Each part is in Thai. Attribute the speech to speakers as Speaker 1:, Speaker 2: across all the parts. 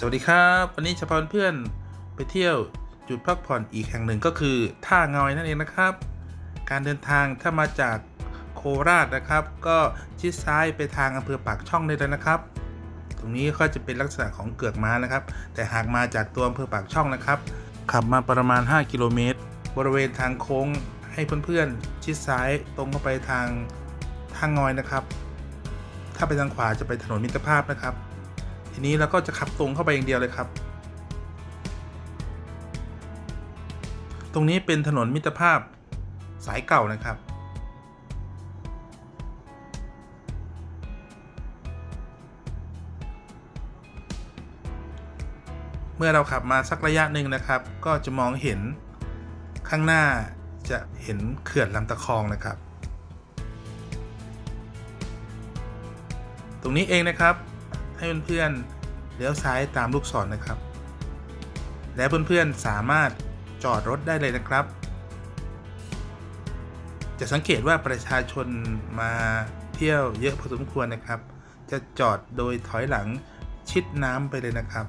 Speaker 1: สวัสดีครับ วันนี้จะพาเพื่อนไปเที่ยวจุดพักผ่อนอีกแห่งหนึ่งก็คือท่างอยนั่นเองนะครับ การเดินทางถ้ามาจากโคราชนะครับ ก็ชิดซ้ายไปทางอำเภอปากช่องได้เลยนะครับ ตรงนี้ก็จะเป็นลักษณะของเกือกม้านะครับ แต่หากมาจากตัวอำเภอปากช่องนะครับ ขับมาประมาณ 5 กิโลเมตร บริเวณทางโค้งให้เพื่อนๆชิดซ้ายตรงเข้าไปทางท่างอยนะครับ ถ้าไปทางขวาจะไปถนนมิตรภาพนะครับ ทีนี้เราก็จะขับตรงเข้าไปอย่างเดียวเลยครับ ตรงนี้เป็นถนนมิตรภาพสายเก่านะครับ เมื่อเราขับมาสักระยะหนึ่งนะครับ ก็จะมองเห็นข้างหน้าจะเห็นเขื่อนลำตะคองนะครับ ตรงนี้เองนะครับ ให้เพื่อนๆเลี้ยวซ้ายตามลูกศรนนะครับ และเพื่อนๆสามารถจอดรถได้เลยนะครับ จะสังเกตว่าประชาชนมาเที่ยวเยอะพอสมควรนะครับ จะจอดโดยถอยหลังชิดน้ำไปเลยนะครับ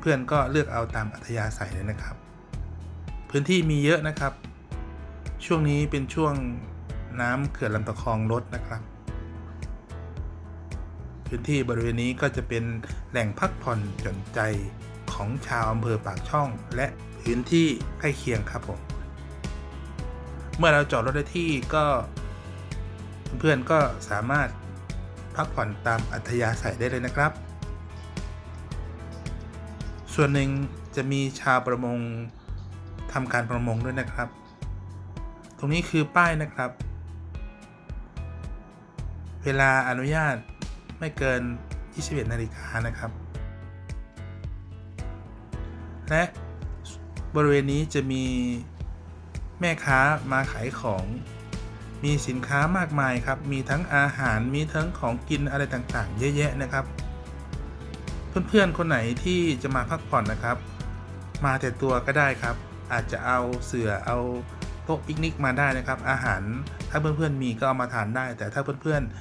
Speaker 1: เพื่อนๆก็เลือกเอาตามอัธยาศัยเลยนะครับ พื้นที่มีเยอะนะครับ ช่วงนี้เป็นช่วงน้ำเขื่อนลำตะคองลดนะครับ พื้นที่บริเวณนี้ก็จะเป็นแหล่งพักผ่อนหย่อนใจของชาวอำเภอปากช่อง และพื้นที่ใกล้เคียงครับผม เมื่อเราจอดรถได้ที่ก็เพื่อนๆก็สามารถพักผ่อนตามอัธยาศัยได้เลยนะครับ ส่วนหนึ่งจะมีชาวประมงทำการประมงด้วยนะครับ ตรงนี้คือป้ายนะครับ เวลาอนุญาต ไม่เกิน 21นาฬิกานะครับ และบริเวณนี้จะมีแม่ค้ามาขายของ มีสินค้ามากมายครับ มีทั้งอาหารมีทั้งของกินอะไรต่างๆ เยอะแยะนะครับ เพื่อนๆคนไหนที่จะมาพักผ่อนนะครับ มาแต่ตัวก็ได้ครับ อาจจะเอาเสื่อเอาโต๊ะปิกนิกมาได้นะครับ อาหารถ้าเพื่อนๆมีก็เอามาทานได้ แต่ถ้าเพื่อนๆ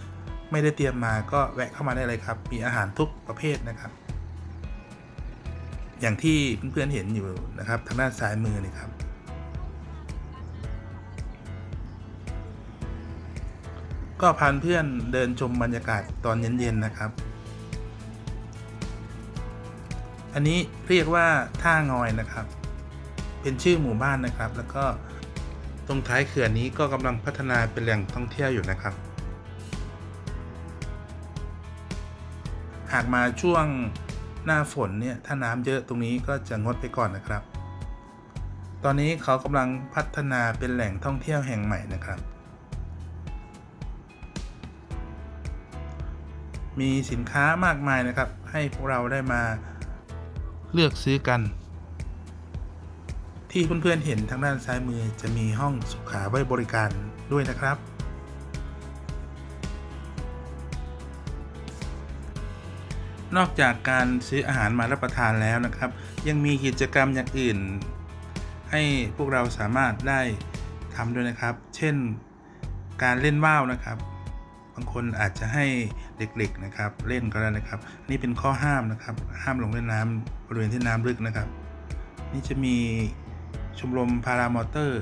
Speaker 1: ไม่ได้เตรียมมาก็แวะเข้ามาได้เลยครับ มีอาหารทุกประเภทนะครับ อย่างที่เพื่อนๆเห็นอยู่นะครับ ทางด้านซ้ายมือนี่ครับ ก็พาเพื่อนเดินชมบรรยากาศตอนเย็นๆนะครับ อันนี้เรียกว่าท่างอยนะครับ เป็นชื่อหมู่บ้านนะครับ แล้วก็ตรงท้ายเขื่อนนี้ก็กำลังพัฒนาเป็นแหล่งท่องเที่ยวอยู่นะครับ หากมาช่วงหน้าฝนเนี่ยถ้าน้ำเยอะตรงนี้ก็จะงดไปก่อนนะครับ ตอนนี้เขากำลังพัฒนาเป็นแหล่งท่องเที่ยวแห่งใหม่นะครับ มีสินค้ามากมายนะครับ ให้พวกเราได้มาเลือกซื้อกัน ที่เพื่อนๆเห็นทางด้านซ้ายมือจะมีห้องสุขาไว้บริการด้วยนะครับ นอกจากการซื้ออาหารมารับประทานแล้วนะครับ ยังมีกิจกรรมอย่างอื่น ให้พวกเราสามารถได้ทำด้วยนะครับ เช่นการเล่นว่าวนะครับ บางคนอาจจะให้เด็กๆนะครับ เล่นก็ได้นะครับ นี่เป็นข้อห้ามนะครับ ห้ามลงเล่นน้ำบริเวณที่น้ำลึกนะครับ นี่จะมีชมรมพารามอเตอร์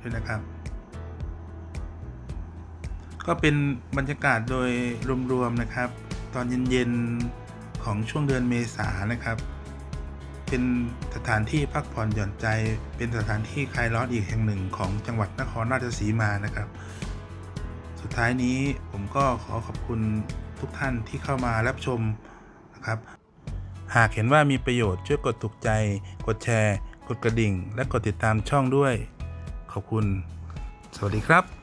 Speaker 1: ด้วยนะครับ ก็เป็นบรรยากาศโดยรวมๆนะครับ ตอนเย็นๆ ของช่วงเดือนเมษานะครับ เป็นสถานที่พักผ่อนหย่อนใจ เป็นสถานที่คลายร้อนอีกแห่งหนึ่งของจังหวัดนครราชสีมานะครับ สุดท้ายนี้ผมก็ขอขอบคุณทุกท่านที่เข้ามารับชมนะครับ หากเห็นว่ามีประโยชน์ช่วยกดถูกใจ กดแชร์ กดกระดิ่ง และกดติดตามช่องด้วย ขอบคุณ สวัสดีครับ